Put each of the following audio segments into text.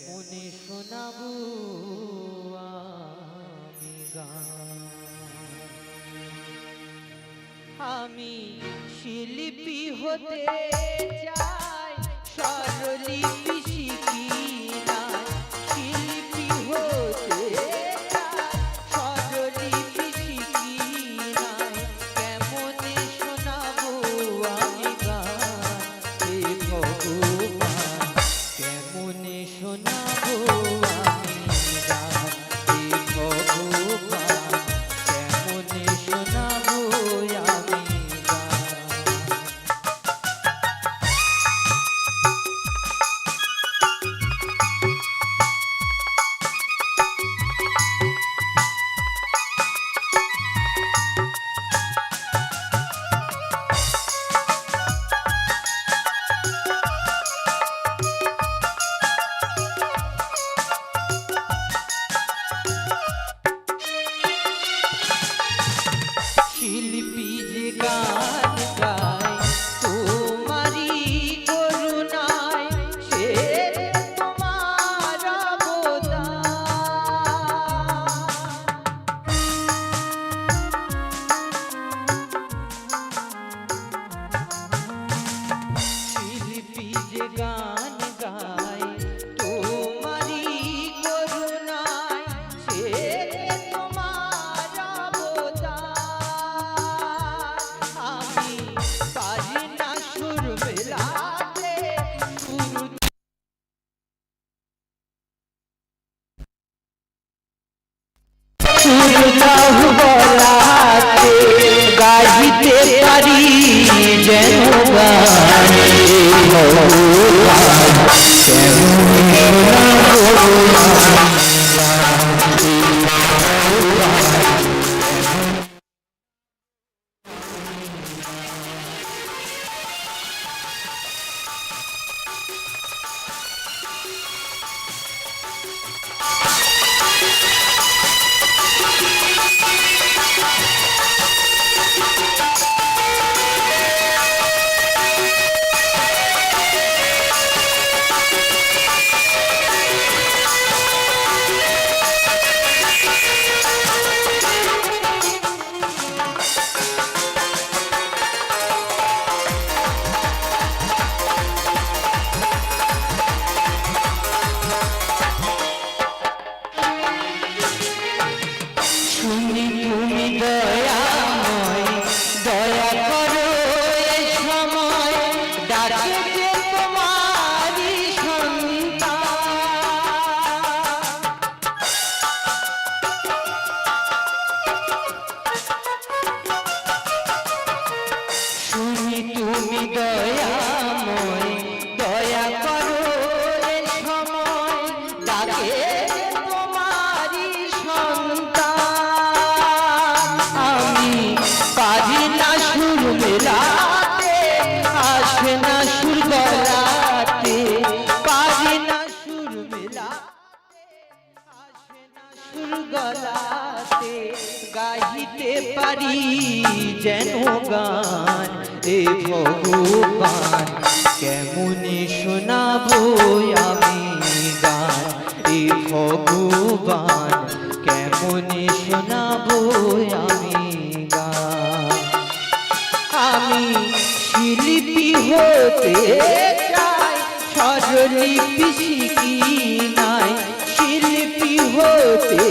কেমনে শোনাব আমি গান। আমি শিল্পী হতে ভগবান, কেমনে শোনাবো আমি গান? এ ভগবান, কেমনে শোনাবো আমি গান? আমি শিলিপি হতে চাই সজলি পিসি কি নাই। শিল্পী হতে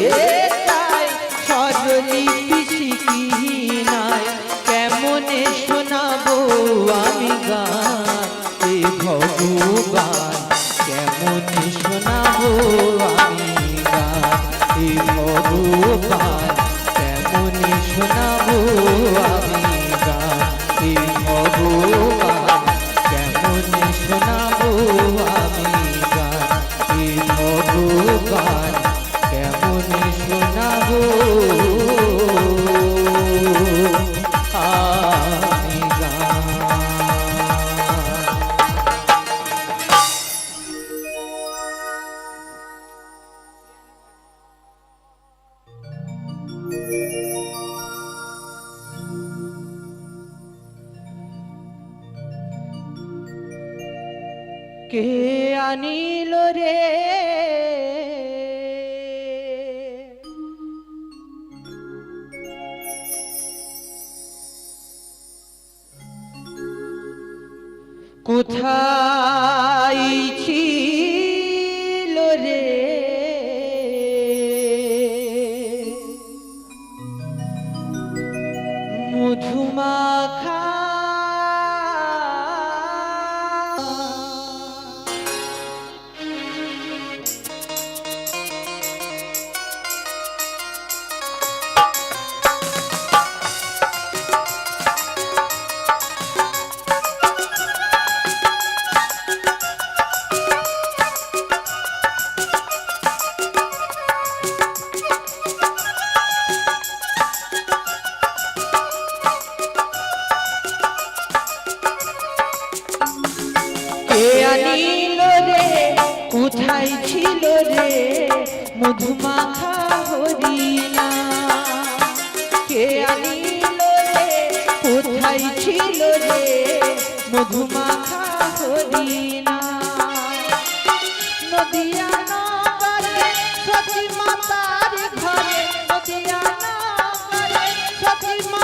কে আনিল রে?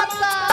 감사합니다.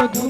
শুধু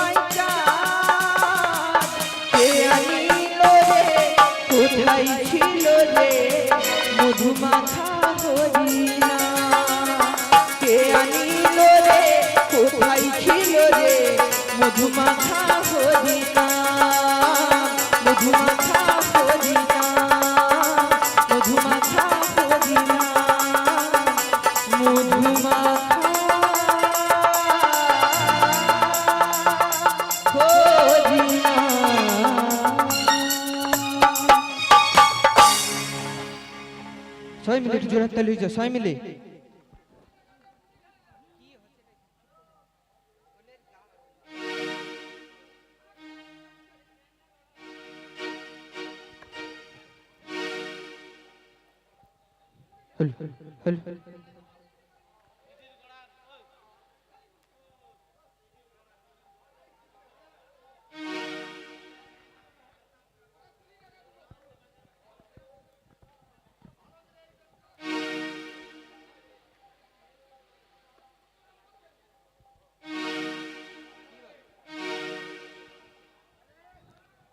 ছয় মিলে একটু জোরে তালি ছয় মিলে হল হল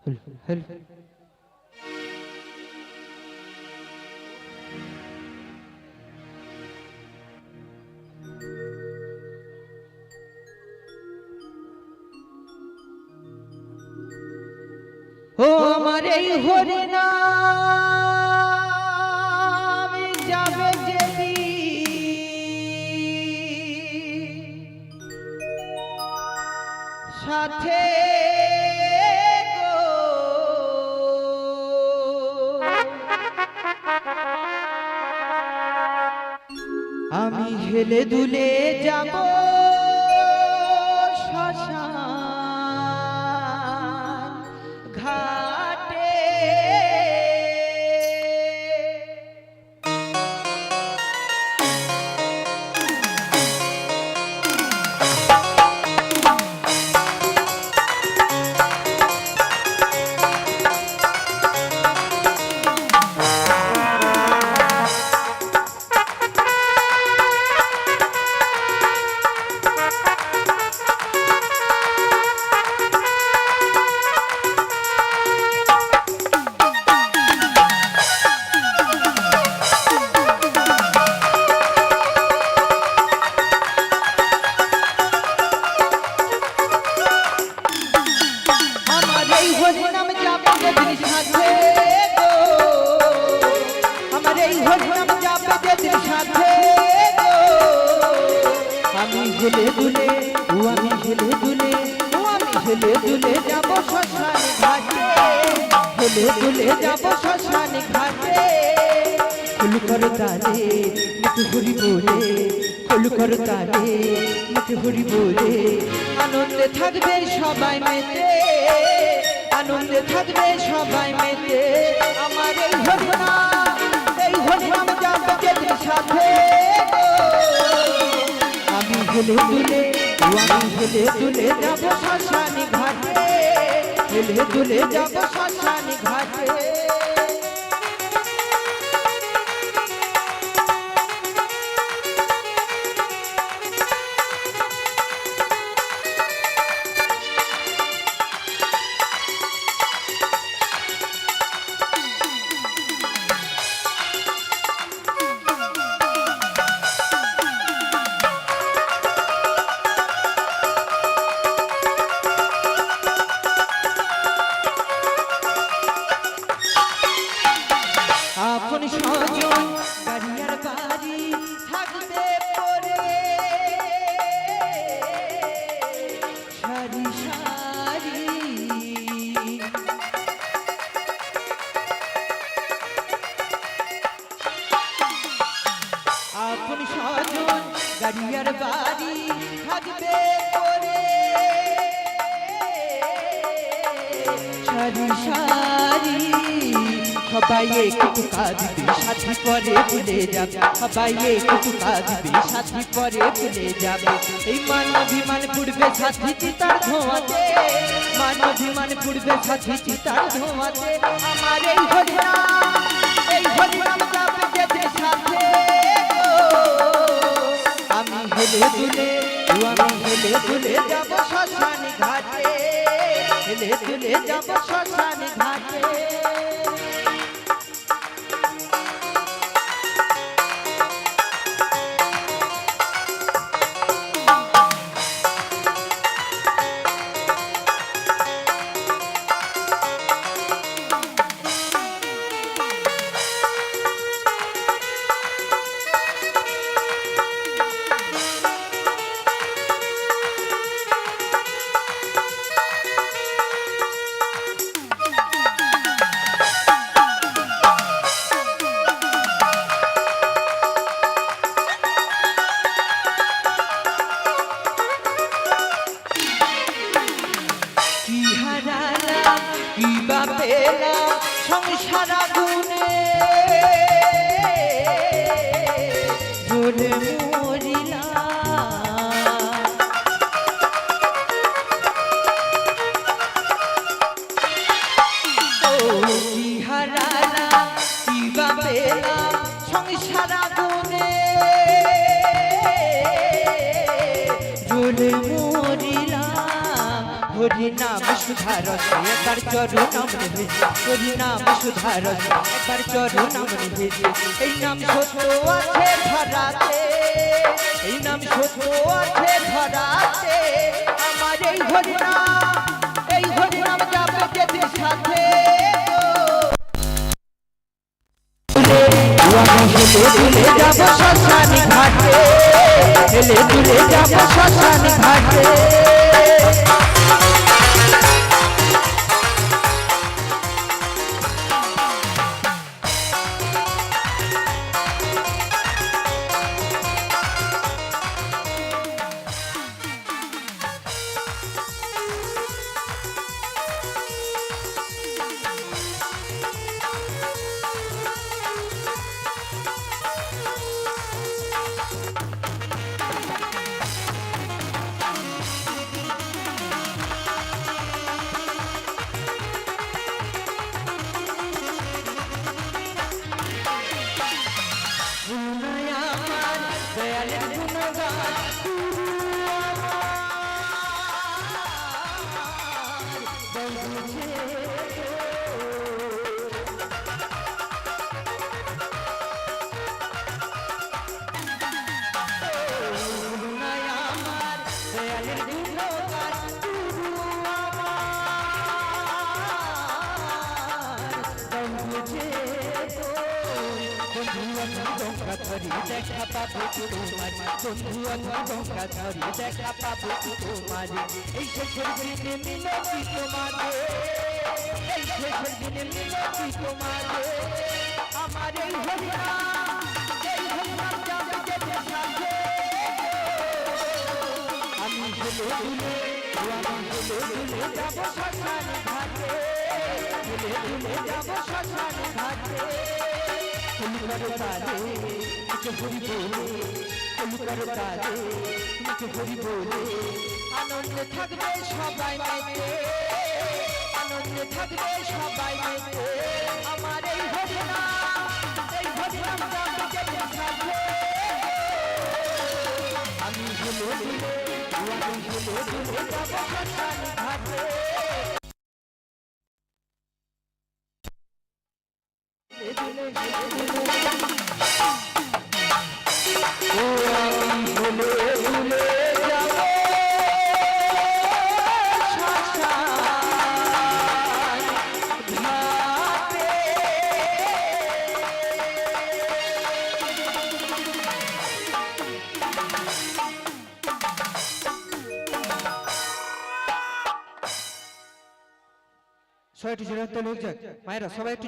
হল হল এই হরিণা যাবে যেদিন। সাথে আমি হেলে দুলে যাব। হেলে দুলে ও আমি হেলে দুলে ও আমি হেলে দুলে যাব শ্মশান ঘাটে। হেলে দুলে যাব শ্মশান ঘাটে। ফুল কর তারে মুখ হরি বলে ফুল কর তারে মুখ হরি বলে। আনন্দে থাকবে সবাই মেতে, আনন্দে থাকবে সবাই মেতে। আমার এই ঘটনা এই ঘটনা যাবে সাথে। হেলে দুলে আমি হেলে যাব শ্মশানি ঘাটে। হেলে দুলে যাব শ্মশানি সবাই একটু কাঁদবে সাথী পরে ভুলে যাবে। সবাই একটু কাঁদবে সাথী পরে ভুলে যাবে। এই মান অভিমান পুড়বে সাথী চিতার ধোঁয়াতে। মান অভিমান পুড়বে সাথী চিতার ধোঁয়াতে। আমার এই হরিনাম এই হরিনাম যাবে যেতে সাথে আমি হেলে দুলে আমি হেলে দুলে যাব শ্মশান ঘাটে। হেলে দুলে যাব শ্মশান জ্বলে মরিলাম হরি নাম সুধার একবার চরু নাম নিভেছে হরি নাম সুধার একবার চরু নাম নিভেছে এই নাম সত্য আছে ধরাতে, এই নাম সত্য আছে ধরাতে। আমার এই হরি নাম, এই হরি নাম যাবে সাথে। হেলে দুলে যাব শ্মশান ঘাটে। হেলে দুলে যাব শ্মশান ঘাটে। দেখা পাবো তোমার বন্ধু আমি গঙ্গা ধরি দেখা পাবো তোমার এই শেষের দিনে মিলতি তোমার এই শেষের দিনে আমি দুলে আমি দুলে ঘাটে দুলে শ্মশান ঘাটে ফুলকর তারে মুখে হরি বলে ফুলকর তারে মুখে হরি বলে আনন্দে থাকবে সবাই মেতে আনন্দে থাকবে সবাই মেতে আমার এই হরিনাম এই সাথে আমি হেলে দুলে আমি হেলে দুলে যাব ঘাটে।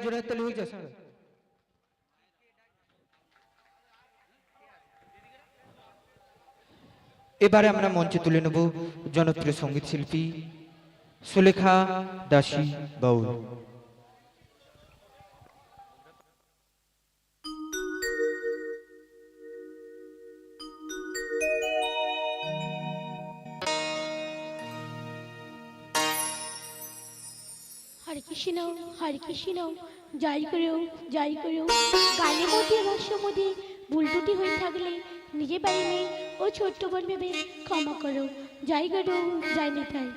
একটু জোরে হাততালি হয়ে যাক এবারে আমরা মঞ্চে তুলে নেব জনপ্রিয় সংগীত শিল্পী সুলেখা দাসী বাউল। কৃষ্ণ, হরে কৃষ্ণ, জয় করেও জয় করেও। গানের মধ্যে ভাষ্য মধ্যে ভুল হয়ে থাকলে নিজে পারিনি ও ছোট্ট বোন ভেবে ক্ষমা করো। জয় করো জয় নেতায়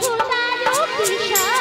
খোদার পিসা